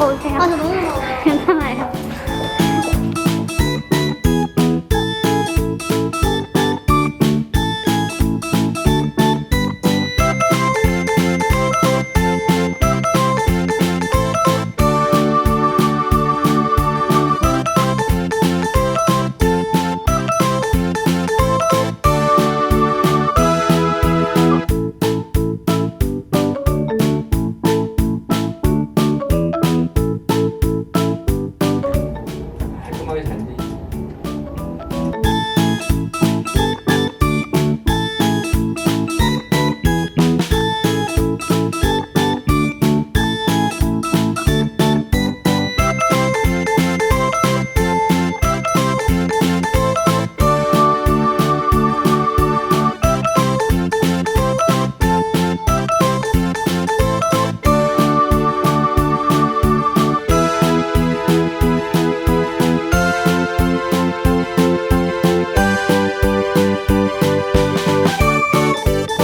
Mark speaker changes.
Speaker 1: 어, 제가. 아, 저 너무 무서워. 괜찮아요. independent.